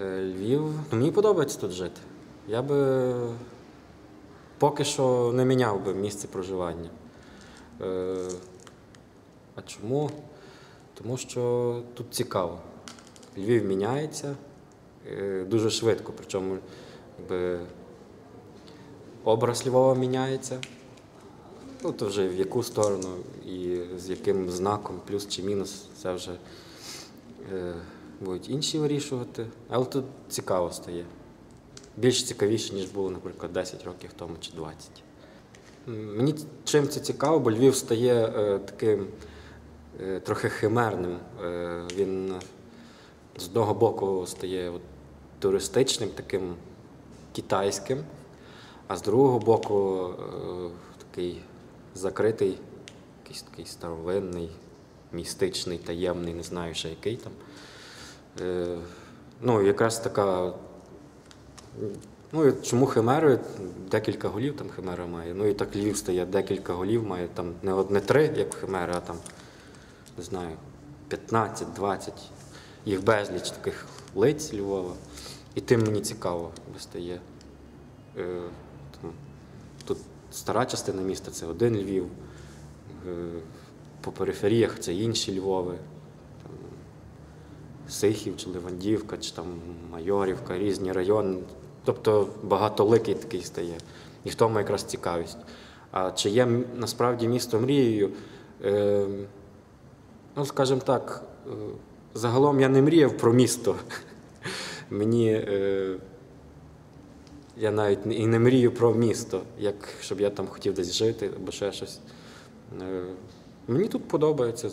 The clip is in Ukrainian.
Е, Львів, ну мені подобається тут жити. Я би поки що не міняв би місце проживання. Е, А чому? Тому що тут цікаво. Львів міняється е, дуже швидко, причому якби, образ Львова міняється. Ну, то вже в яку сторону і з яким знаком, плюс чи мінус, це вже будуть інші вирішувати. Але тут цікаво стає. Більш цікавіше, ніж було, наприклад, 10 років тому чи 20. Мені чим це цікаво, бо Львів стає е, таким е, трохи химерним. Е, він з одного боку стає от, туристичним, таким китайським, а з другого боку е, такий закритий, якийсь такий старовинний, містичний, таємний, не знаю ще який там. Е, ну, якраз така. Ну, чому химери? Декілька голів там химера має. Ну і так Львів стає декілька голів, має там не одне три, як в химери, а там, не знаю, 15-20. Їх безліч таких лиць Львова. І тим мені цікаво стає. Е, там, тут стара частина міста це один Львів, е, по периферіях це інші Львови. Сихів чи Левандівка, чи там Майорівка, різні райони. Тобто багатоликий такий стає. І в тому якраз цікавість. А чи є насправді місто мрією? Е, ну, скажімо так, е, загалом я не мріяв про місто. Мені е, я навіть і не мрію про місто, як щоб я там хотів десь жити або ще щось. Е, мені тут подобається.